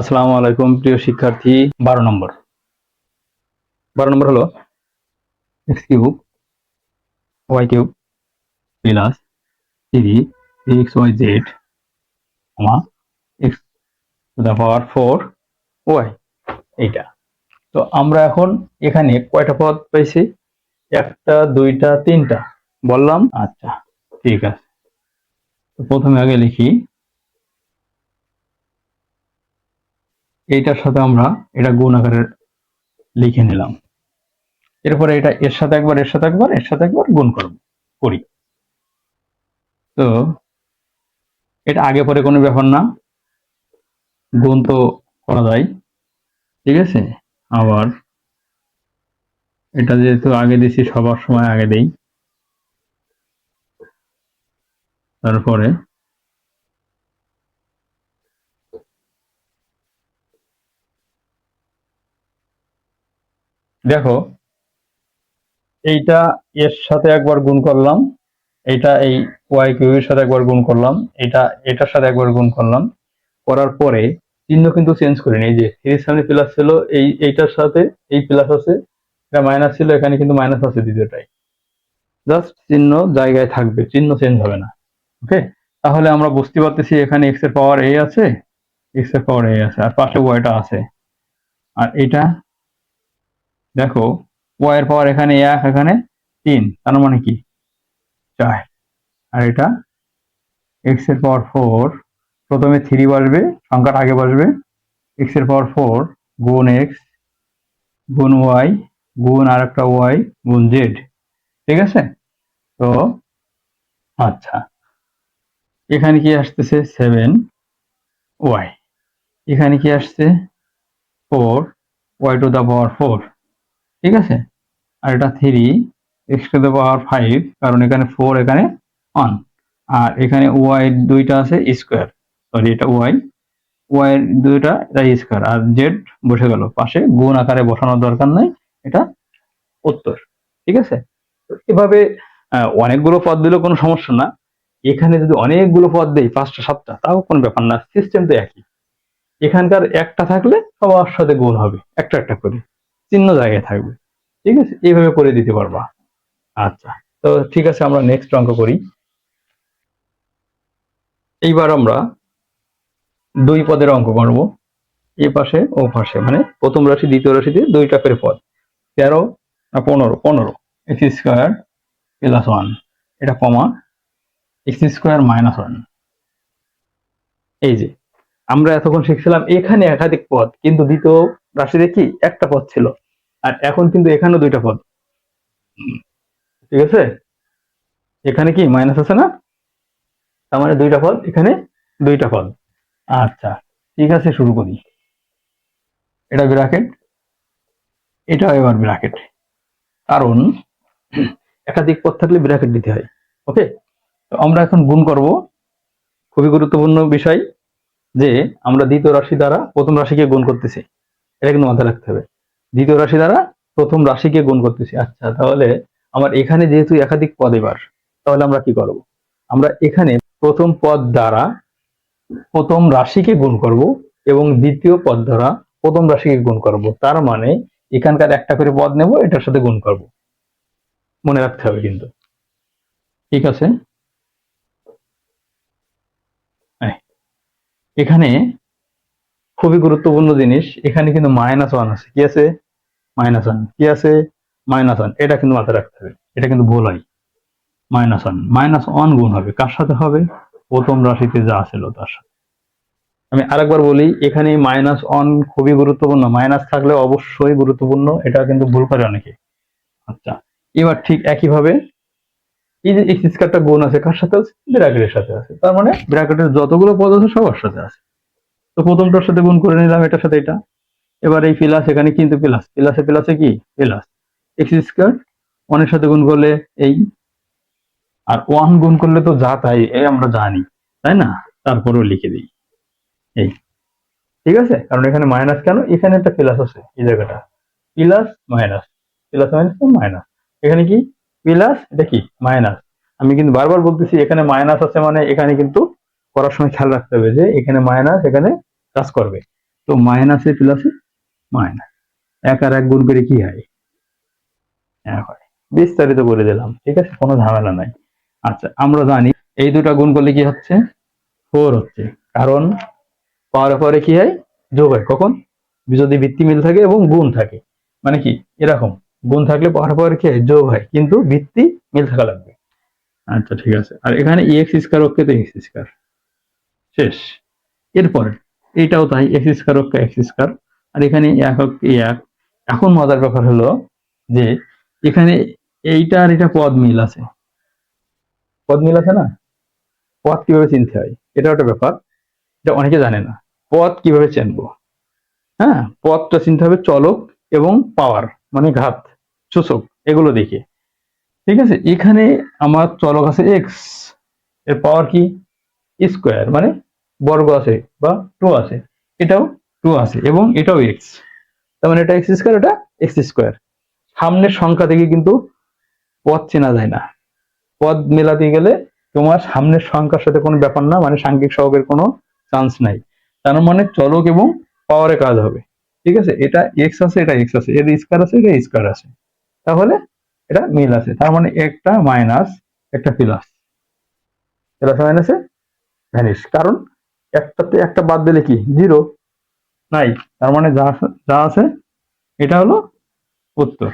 আসসালামু আলাইকুম, প্রিয় শিক্ষার্থী। বারো নম্বর। বারো নম্বর হলো x cube y cube plus three x y z x to the power four y এইটা। তো আমরা এখন এখানে কয়টা পদ পাইছি একটা, দুইটা, তিনটা। বললাম? আচ্ছা ঠিক আছে। তো প্রথমে আগে লিখি এইটার সাথে আমরা এটা গুণ আকারে লিখে নিলাম। এরপরে এটা এর সাথে একবার, এর সাথে একবার, এর সাথে একবার গুণ করব, করি। তো এটা আগে পরে কোনো ব্যাপার না। গুণ তো করা যায়, ঠিক আছে? আবার এটা যেহেতু আগে দিছি সবার সময় আগে দেই। তারপরে দেখো, এইটা এর সাথে একবার গুণ করলাম, এইটা এই ওয়াই কিউবের সাথে একবার গুণ করলাম এটা এটার সাথে একবার গুণ করলাম, করার পরে চিহ্ন কিন্তু চেঞ্জ করিনি এই যে থ্রি সামনে প্লাস ছিল, এই, এইটার সাথে, এই প্লাস আছে, এটা মাইনাস ছিল, এখানে কিন্তু মাইনাস আছে দ্বিতীয়টাই জাস্ট চিহ্ন জায়গায় থাকবে, চিহ্ন চেঞ্জ হবে না। ওকে তাহলে আমরা বুঝতে পারতেছি এখানে এক্সের পাওয়ার এ আছে এক্সের পাওয়ার এ আছে, আর পাশে ওয়াইটা আছে। আর এটা দেখো ওয়াই এর পাওয়ার এখানে এক, এখানে তিন, তার মানে কি? চার। আর এটা এক্সের পাওয়ার ফোর প্রথমে থ্রি বসবে সংখ্যাটা আগে বসবে এক্সের পাওয়ার ফোর গুণ এক্স গুণ ওয়াই গুণ আর একটা ওয়াই গুণ জেড ঠিক আছে? তো আচ্ছা। এখানে কি আসতেছে? সেভেন ওয়াই এখানে কি আসছে? Four y to the power four ঠিক আছে? আর এটা three x to the power five কারণ এখানে ফোর এখানে অন আর এখানে ওয়াই দুইটা আছে স্কোয়ার সরি এটা ওয়াই ওয়াই দুইটা, এটা স্কোয়ার আর জেড বসে গেল। পাশে গুণ আকারে বসানোর দরকার নাই, এটা উত্তর। ঠিক আছে? এভাবে অনেকগুলো পদ দিলেও কোনো সমস্যা না। এখানে যদি অনেকগুলো পদ দেই, পাঁচটা, সাতটা, তাও কোনো ব্যাপার না। সিস্টেম তো একই। এখানকার একটা থাকলে সবার সাথে গুণ হবে, একটা একটা করে। চিহ্ন জায়গায় থাকবে। ঠিক আছে? এইভাবে করে দিতে পারবা। আচ্ছা তো ঠিক আছে, আমরা নেক্সট অঙ্ক করি। এইবার আমরা দুই পদের অঙ্ক করব। এ পাশে, ও পাশে মানে প্রথম রাশি, দ্বিতীয় রাশিতে দুইটা করে পদ। তেরো না পনেরো? পনেরো। এক্স স্কোয়ার প্লাস ওয়ান এটা comma. X square minus one এই যে, আমরা এতক্ষণ শিখছিলাম এখানে একাধিক পদ, কিন্তু দ্বিতীয় রাশিতে কি একটা পদ ছিল। আর এখন কিন্তু এখানেও দুইটা পদ। ঠিক আছে? এখানে কি মাইনাস আছে না? তার মানে দুইটা পদ, এখানে দুইটা পদ। আচ্ছা ঠিক আছে, শুরু করি। এটা ব্র্যাকেট এটা এবার ব্র্যাকেট কারণ একাধিক পদ থাকলে ব্র্যাকেট দিতে হয়। ওকে তো আমরা এখন গুণ করব। খুবই গুরুত্বপূর্ণ বিষয় যে আমরা দ্বিতীয় রাশি দ্বারা প্রথম রাশিকে গুণ করতেছি। এটা কিন্তু মাথায় রাখতে হবে। দ্বিতীয় রাশি দ্বারা প্রথম রাশিকে গুণ করতেছি। আচ্ছা তাহলে আমার এখানে যেহেতু একাধিক পদ এবার তাহলে আমরা কি করব? আমরা এখানে প্রথম পদ দ্বারা প্রথম রাশিকে গুণ করব এবং দ্বিতীয় পদ দ্বারা প্রথম রাশিকে গুণ করব। তার মানে এখানকার একটা করে পদ নেব এটার সাথে গুণ করব। মনে রাখতে হবে কিন্তু। ঠিক আছে? এই, এখানে খুবই গুরুত্বপূর্ণ জিনিস। এখানে কিন্তু মাইনাস ওয়ান আছে। কি আছে? মাইনাস ওয়ান কি আছে? মাইনাস ওয়ান এটা কিন্তু মাথায় রাখতে হবে। এটা কিন্তু ভুল হয়। মাইনাস ওয়ান মাইনাস ওয়ান গুণ হবে। কার সাথে হবে? প্রথম রাশিতে যা ছিল তার সাথে। আমি আরেকবার বলি, এখানে মাইনাস ওয়ান খুবই গুরুত্বপূর্ণ। মাইনাস থাকলে অবশ্যই গুরুত্বপূর্ণ। এটা কিন্তু ভুল করে অনেকে। আচ্ছা এবার ঠিক একইভাবে এই যে এক্স স্কয়ারটা গুণ আছে, কার সাথে আছে? ব্র্যাকেটের সাথে আছে। তার মানে ব্র্যাকেটের যতগুলো পদ আছে, সবার সাথে আছে। তো প্রথমটার সাথে গুণ করে নিলাম, এটার সাথে এটা। এবার এই প্লাস এখানে কিন্তু প্লাস প্লাসে প্লাসে কি? প্লাস এক্স স্কয়ার ওয়ানের সাথে গুণ করলে এই। আর ওয়ান গুণ করলে তো যা তাই এই আমরা জানি, তাই না? তারপরেও লিখে দিই। এই। ঠিক আছে? কারণ এখানে মাইনাস কেন? এখানে একটা প্লাস আছে এই জায়গাটা। Plus minus plus minus minus এখানে কি? প্লাস এটা কি? মাইনাস আমি কিন্তু বারবার বলতেছি, এখানে মাইনাস আছে মানে এখানে কিন্তু করার সময় খেয়াল রাখতে হবে যে এখানে মাইনাস এখানে কাজ করবে। তো মাইনাসে প্লাসে মাইনাস। এক আর এক গুণ করে কি হয়? হয়। বিস্তারিত করে দিলাম, ঠিক আছে? কোনো ঝামেলা নাই। আচ্ছা আমরা জানি এই দুটা গুণ করলে কি হচ্ছে? ফোর হচ্ছে। কারণ পাওয়ার পরে কি হয়? যোগ হয়। কখন? যদি ভিত্তি মিল থাকে এবং গুণ থাকে। মানে কি? এরকম। গুণ থাকলে পাওয়ার পরে কি হয়? যোগ হয়। কিন্তু ভিত্তি মিল থাকা লাগবে। আচ্ছা ঠিক আছে। আর এখানে এক্স স্কোয়ার ওকে তো এক্স স্কোয়ার শেষ। এরপরে এইটাও তাই x square okay x square আর এখানে এক হোক এক। এখন মজার ব্যাপার হলো যে এখানে এইটা আর এটা পদ মিল আছে। পদ মিল আছে না? পদ কীভাবে চিনতে হয়? এটা একটা ব্যাপার এটা অনেকে জানে না। পদ কীভাবে চিনবো? হ্যাঁ পদটা চিনতে হবে চলক এবং পাওয়ার মানে ঘাত, সূচক, এগুলো দেখে। ঠিক আছে? এখানে আমার চলক আছে এক্সের পাওয়ার কি? স্কোয়ার মানে বর্গ আছে বা টু আছে। এটাও টু আছে এবং এটাও এক্স তার মানে এটা এক্স স্কোয়ার এটা এক্স স্কোয়ার সামনের সংখ্যা থেকে কিন্তু পদ চেনা যায় না। পদ মেলাতে গেলে তোমার সামনের সংখ্যার সাথে কোনো ব্যাপার না মানে সাংখ্যিক সহগের কোনো চান্স নাই। তার মানে চলক এবং পাওয়ারে কাজ হবে। ঠিক আছে? এটা এক্স আছে, এটা এক্স আছে। এর স্কোয়ার আছে, এটা স্কোয়ার আছে। তাহলে এটা মিল আছে। তার মানে একটা মাইনাস একটা প্লাস প্লাস মাইনাসে ভ্যানিশ কারণ একটাতে একটা বাদ দিলে কি? জিরো? নাই। তার মানে যা যা আছে, এটা হলো উত্তর।